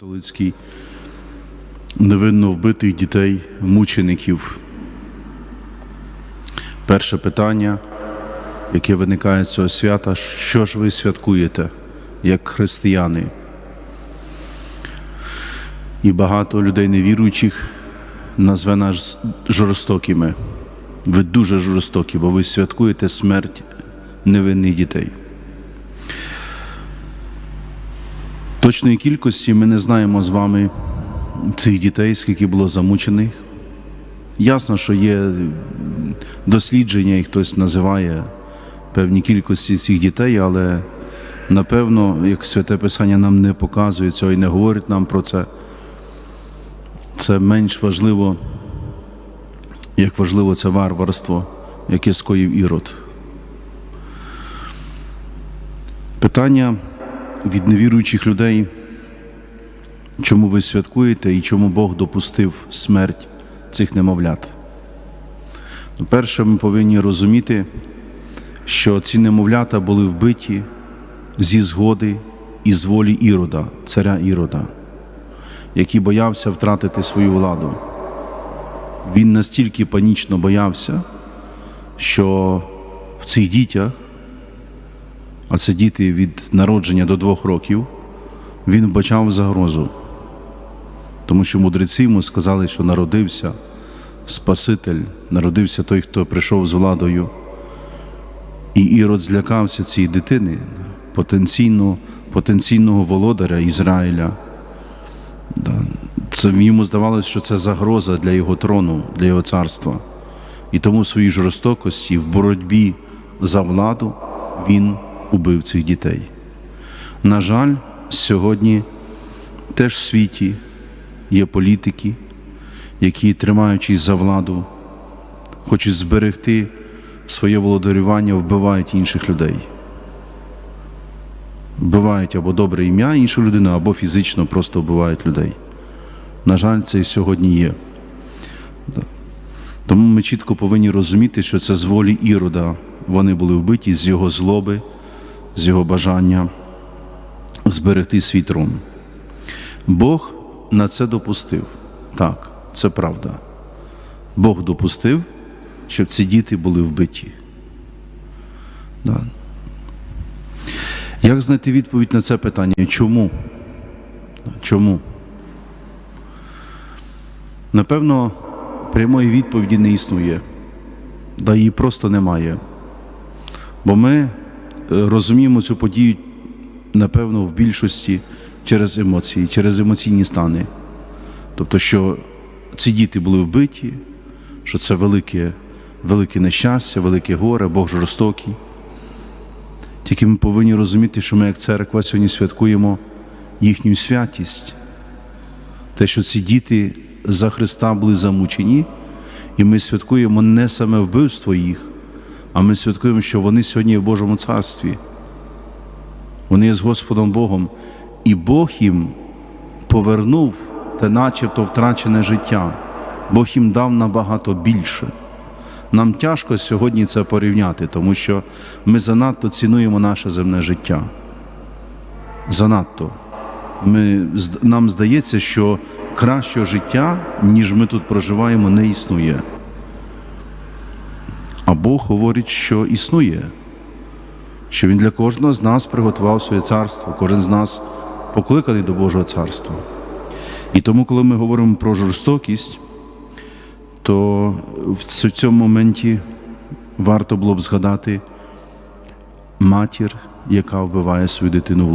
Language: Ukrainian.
католицький невинно вбитих дітей, мучеників. Перше питання, яке виникає з цього свята, що ж ви святкуєте як християни? І багато людей невіруючих назве нас жорстокими. Ви дуже жорстокі, бо ви святкуєте смерть невинних дітей. Точної кількості ми не знаємо з вами цих дітей, скільки було замучених. Ясно, що є дослідження, і хтось називає певні кількості цих дітей, але напевно, як Святе Писання нам не показує цього і не говорить нам про це, це менш важливо, як важливо це варварство, яке скоїв ірод. Питання від невіруючих людей, чому ви святкуєте і чому Бог допустив смерть цих немовлят. Ну, Перше, ми повинні розуміти, що ці немовлята були вбиті зі згоди і з волі Ірода, царя Ірода, який боявся втратити свою владу. Він настільки панічно боявся, що в цих дітях а це діти від народження до двох років, він вбачав загрозу. Тому що мудреці йому сказали, що народився Спаситель, народився той, хто прийшов з владою. І Ірод злякався цієї дитини, потенційно, потенційного володаря Ізраїля. Це йому здавалося, що це загроза для його трону, для його царства. І тому в своїй жорстокості, в боротьбі за владу він убив цих дітей. На жаль, сьогодні теж в світі є політики, які, тримаючись за владу, хочуть зберегти своє володарювання, вбивають інших людей. Вбивають або добре ім'я іншу людину, або фізично просто вбивають людей. На жаль, це і сьогодні є. Тому ми чітко повинні розуміти, що це з волі Ірода вони були вбиті з його злоби, з його бажання зберегти свій трон. Бог на це допустив. Так, це правда. Бог допустив, щоб ці діти були вбиті. Да. Як знайти відповідь на це питання? Чому? Чому? Напевно, прямої відповіді не існує, да її просто немає. Бо ми розуміємо цю подію, напевно, в більшості через емоції, через емоційні стани. Тобто, що ці діти були вбиті, що це велике, велике нещастя, велике горе, Бог жорстокий. Тільки ми повинні розуміти, що ми, як церква, сьогодні святкуємо їхню святість, те, що ці діти за Христа були замучені, і ми святкуємо не саме вбивство їх, а ми святкуємо, що вони сьогодні в Божому царстві. Вони є з Господом Богом, і Бог їм повернув те начебто втрачене життя. Бог їм дав набагато більше. Нам тяжко сьогодні це порівняти, тому що ми занадто цінуємо наше земне життя. Занадто. Ми, Нам здається, що кращого життя, ніж ми тут проживаємо, не існує. Бог говорить, що існує, що Він для кожного з нас приготував своє царство, кожен з нас покликаний до Божого царства. І тому, коли ми говоримо про жорстокість, то в цьому моменті варто було б згадати матір, яка вбиває свою дитину в